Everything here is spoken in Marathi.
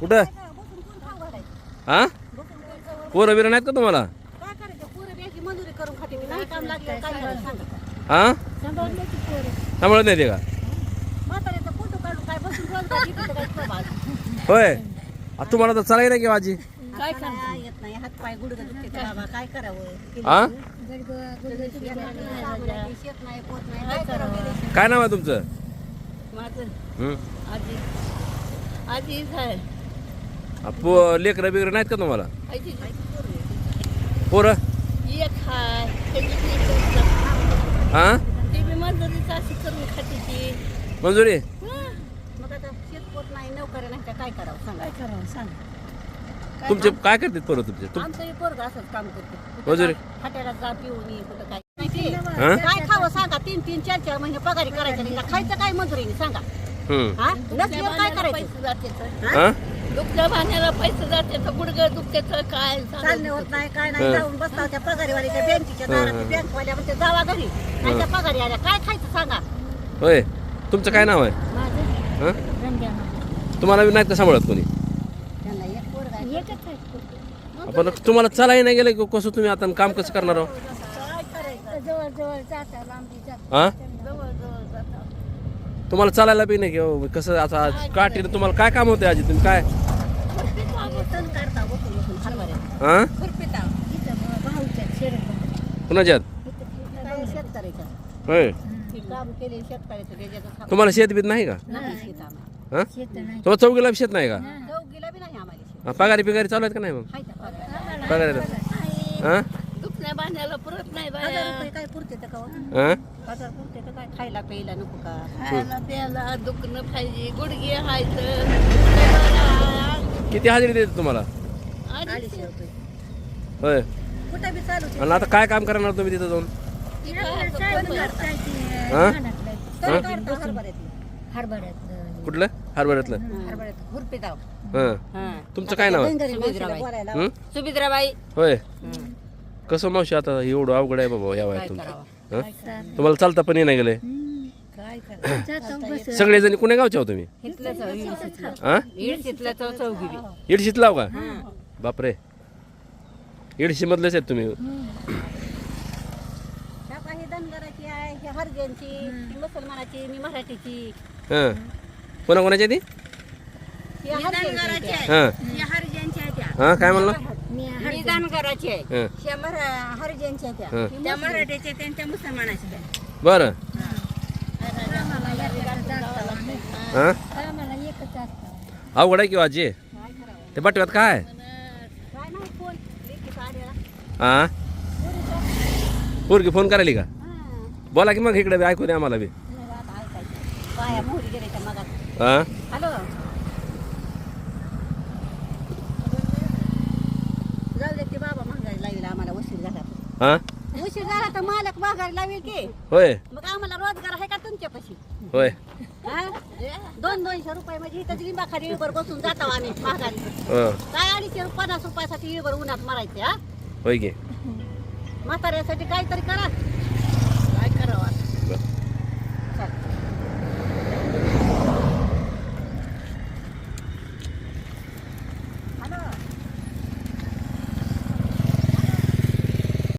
कुठं? हा? पोरं बिरं नाहीत का तुम्हाला? हा? सांभाळत नाही ते का? होय. आ, तुम्हाला तर चालाय नाही की माझी काय येत नाही. हात पाय गुडघे दुखते तर बाबा? काय करावं? हा काय नाव आहे तुमचं? माझं हं? आजी. आजीच आहे. आ, पो लेकरं बिकरं नाहीत का तुम्हाला? पोरं? एक हाय करतं. हा? ती बी मजुरीच अशी करून खाते ती. मंजुरी? मग आता शेत पोत नाही नोकरी नाही तर काय करावं सांग. काय करावं सांग. तुमचे काय करतात पोरं तुमचे? तुम आमचं हे पोरग असंच काम करते. मजुरी? हॉटेलात जा पिऊन ये कुठं काय. हा? खावं सांगा? तीन तीन चार चार महिने पगारी करायचं नाही खायचं काय मजुरीने सांगा. हं. हा? नसल्यावर काय करायचं? हा? दुखल्या भाण्याला पैसे जाते तर गुडघं दुखते तर काय चालणे होत नाही काय नाही. हं. जाऊन बसता त्या पगारीवाल्याच्या बँकेच्या दारात बँकवाल्या म्हणते जावा घरी. नाही त्या पगारी आल्या काय खायचं सांगा. होय. तुमचं काय नाव आहे? माझं? हा? तुम्हाला बी नाहीत का सांभाळत कोणी? त्यांना एक पोरगा आहे. एकच आहे. आपण तुम्हाला चालाही नाही गेलं की कसं तुम्ही आता काम कसं करणार आहो काय करायचं? जवळ जवळ जाता लांबी जाता हा? जवळ जवळ जाता तुम्हाला चालायला बी नाही की अहो, कसं आता काठीनं तुम्हाला काय काम होते आजी? तुम्ही काय तण काढता बसून बसून हरभऱ्यात. हा. कुणाच्यात. होय. हे तुम्हाला शेत बीत नाही का? नाही शेत आम्हाला. हा? तुम्हाला चौकीला शेत नाही का. हा, पगारी पिगारी चालू आहेत का नाही मग? पगार. हा? खायला प्यायला नको का? खायला प्यायला दुखणं पाहिजे गुडघे हायचं किती हजेरी देते तुम्हाला? अडीचशे रुपये होय. कुठं बी चालू आणि आता काय काम करणार तुम्ही तिथं जाऊन? हा? हरभऱ्यात कुठलं? हरभऱ्यातलं. हरभऱ्यात हा. तुमचं काय नाव? आहे हं? सुमित्राबाई होय. कसं मावशी आता एवढं अवघड आहे बाबा या वयात तुमचं? हं? तुम्हाला चालता पण नाही गेलंय. काय करायचं सगळेजणी कुण्या गावचे आहो तुम्ही? हा? इडशीतल्या चौचौघी इडशीत लाव का? बापरे. इडशी मधलेच आहेत तुम्ही. ही धनगराची आहे ही हरजनची ही मुसलमानाची मी मराठीची. हां. कोणा कोणाच्या ती? ही हरजनची आहे. हां. हां काय म्हणलं? मी धनगराची आहे. हां. त्या मरा- हरिजनच्या त्या. हां. त्या मराठीच्या त्यांच्या मुसलमानाच्या बरं. हां? अवघड आहे की हो आजी? ते बटव्यात काय? आहे? काय नाही फोन लेकी साड्या. हां? पोरगी फोन करायली का. बोला की मग इकडे बी ऐकू दे आम्हाला बी. हां. हां? उशीर झाला तर मालक महागारी लावेल की. होय. मग आम्हाला रोजगार आहे का तुमच्यापाशी? होय. हा? दोन दोनशे रुपये म्हणजे इथं लिंबाखाली इळभर बसून जातो आम्ही हं. काय अडीचशे पन्नास रुपयासाठी इळभर उन्हात मारायचे हा? होय गे म्हाताऱ्यासाठी काहीतरी करा.